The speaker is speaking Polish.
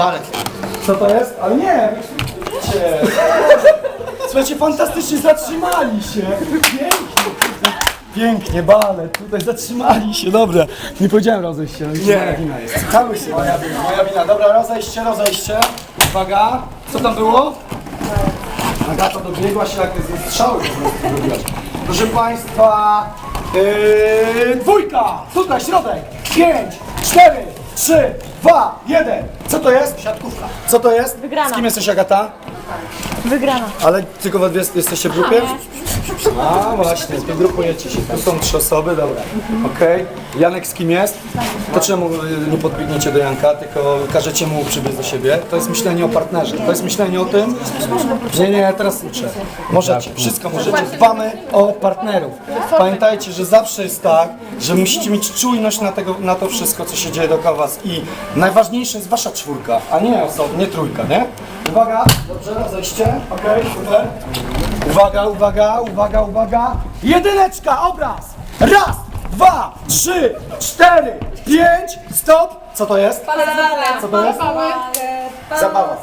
Balet. Co to jest? Ale nie. Słuchajcie, fantastycznie zatrzymali się. Pięknie. Pięknie, balet. Tutaj zatrzymali się. Dobra. Nie powiedziałem rozejść się. Nie. Moja wina jest. Cały się moja wina. Moja wina. Dobra, rozejście, rozejście. Uwaga. Co tam było? Agata dobiegła się jak ze strzały po prostu zrobiłaś. Proszę Państwa, yy, dwójka, tutaj środek, pięć, cztery, trzy, dwa, jeden. Co to jest? Siatkówka. Co to jest? Wygrana. Z kim jesteś Agata? Wygrana. Ale tylko we dwie jesteście w grupie? A właśnie, zgrupujecie się. Tu są trzy osoby, dobra. Okej. Janek z kim jest? To czemu y, nie podbiegniecie do Janka, tylko każecie mu przybiec do siebie? To jest myślenie o partnerze. To jest myślenie o tym... Nie, nie, ja teraz uczę. Możecie, wszystko możecie. Dbamy o partnerów. Pamiętajcie, że zawsze jest tak, że musicie mieć czujność na, tego, na to wszystko, co się dzieje dookoła was. I najważniejsze jest wasza czwórka, a nie osoba, nie trójka, nie? Uwaga, dobrze, rozejście. Okej, super. Uwaga, uwaga, uwaga, uwaga. Jedyneczka, obraz. Raz, dwa, trzy, cztery, pięć, stop. Co to jest? Co to jest? Zabawa.